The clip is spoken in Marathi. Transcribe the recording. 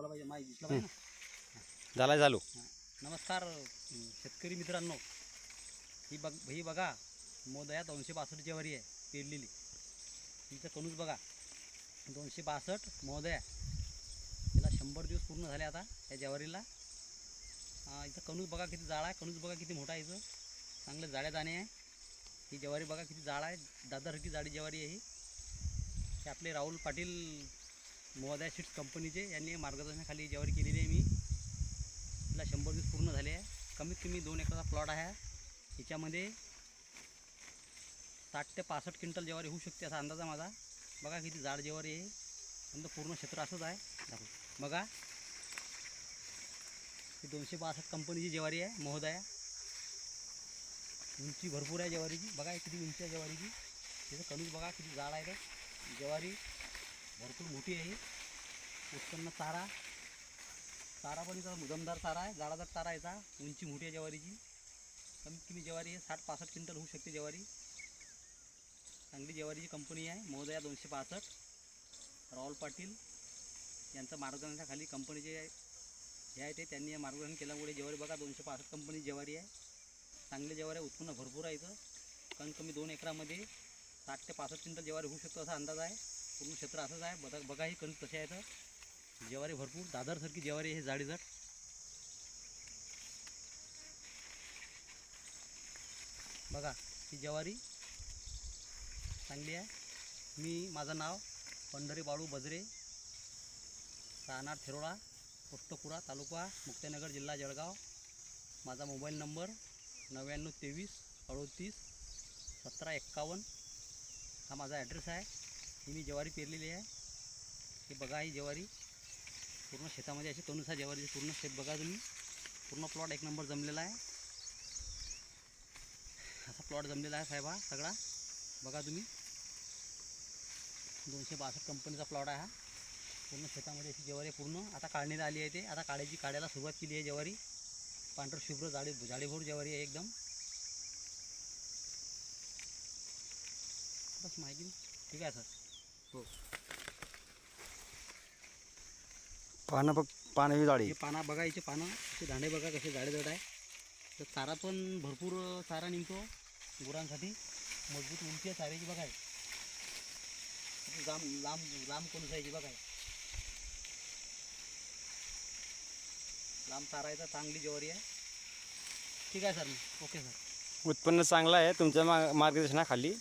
दाखवला पाहिजे माहिती दिसला पाहिजे चालू. नमस्कार शेतकरी मित्रांनो. ही बघ ही बघा मोदया दोनशे बासष्ट ज्वारी आहे पेरलेली. हिचं कणूस बघा. दोनशे बासष्ट मोदया. तिला शंभर दिवस पूर्ण झाले आता या ज्वारीला इथं कणूस बघा किती जाळा आहे कणूस बघा किती मोठा आहे इथं. चांगलं जाड्या दाणे आहे. ही ज्वारी बघा किती जाळ आहे दादासारखी जाडी ज्वारी आहे ही. हे आपले राहुल पाटील मोदया सीड्स कंपनीचे यांनी मार्गदर्शनाखाली ही ज्वारी केलेली आहे मी. तिला शंभर दिवस पूर्ण झाले आहे. कमीत कमी दोन एकराचा प्लॉट आहे. हिच्यामध्ये याच्यामध्ये साठ ते पासष्ट क्विंटल ज्वारी होऊ शकते असा अंदाज आहे माझा. बघा किती जाड ज्वारी आहे. आणि पूर्ण क्षेत्र असंच आहे. दाखव. बघा. ही दोनशे बासष्ट कंपनीची ज्वारी आहे महोदया. उंची भरपूर आहे ज्वारीची. बघा किती उंची आहे ज्वारीची. तिथं कणूस बघा किती जाड आहे तर ज्वारी. भरपूर मोठी आहे उत्पन्न चारा. चारा पण इथं मुदमदार चारा आहे. जाडादार चारा याचा उंची मोठी आहे ज्वारीची. कमीत कमी ज्वारी आहे साठ पासष्ट क्विंटल होऊ शकते ज्वारी. चांगली ज्वारीची कंपनी आहे. महोदया दोनशे पासष्ट. राहुल पाटील यांचं मार्गदर्शनाखाली कंपनीचे हे आहे ते. त्यांनी या मार्गदर्शन केल्यामुळे ज्वारी बघा दोनशे पासष्ट कंपनी ज्वारी आहे. चांगली ज्वारी आहे. उत्पन्न भरपूर आहे इथं. कमीत कमी दोन एकरामध्ये साठ ते पासष्ट क्विंटल ज्वारी होऊ शकतो असा अंदाज आहे. पूर्ण क्षेत्र असंच आहे. बघा बघा ही कणीस कसे आहेत. जेवारी ज्वारी भरपूर दादरसारखी ज्वारी हे जाडीजाड. बघा ही ज्वारी चांगली आहे. मी माझं नाव पंढरी बाळू बजरे राहणार थेरोळा पोस्ट तालुका मुक्तानगर जिल्हा जळगाव. माझा मोबाईल नंबर नव्याण्णव तेवीस अडोतीस सतरा एक्कावन्न हा माझा ॲड्रेस आहे. ही मी ज्वारी पेरलेली आहे. हे बघा ही ज्वारी. पूर्ण शेतामध्ये अशी कणूसा ज्वारीची पूर्ण शेत बघा तुम्ही. पूर्ण प्लॉट एक नंबर जमलेला आहे. असा प्लॉट जमलेला आहे साहेब हा सगळा. बघा तुम्ही. दोनशे बासष्ट कंपनीचा प्लॉट आहे हा. पूर्ण शेतामध्ये अशी ज्वारी पूर्ण आता काढणीला आली आहे ते. आता काढायची काढायला सुरुवात केली आहे ज्वारी. पांढर शुभ्र जाळी जाडीभोर ज्वारी आहे एकदम. बस माहिती. ठीक आहे सर. पानं बघ पानं ही जाळी हे पाना बघा याचे पानं. ते दांडे बघा कसे जाडे जाड आहे. तर चारा पण भरपूर चारा निघतो गुरांसाठी. मजबूत उंची आहे चाऱ्याची बघा हे. लांब लांब लांब कोण जायची बघा हे. लांब चारा आहे तर चांगली ज्वारी आहे. ठीक आहे सर. Okay sir. उत्पन्न चांगलं आहे तुमच्या मा मार्गदर्शनाखाली.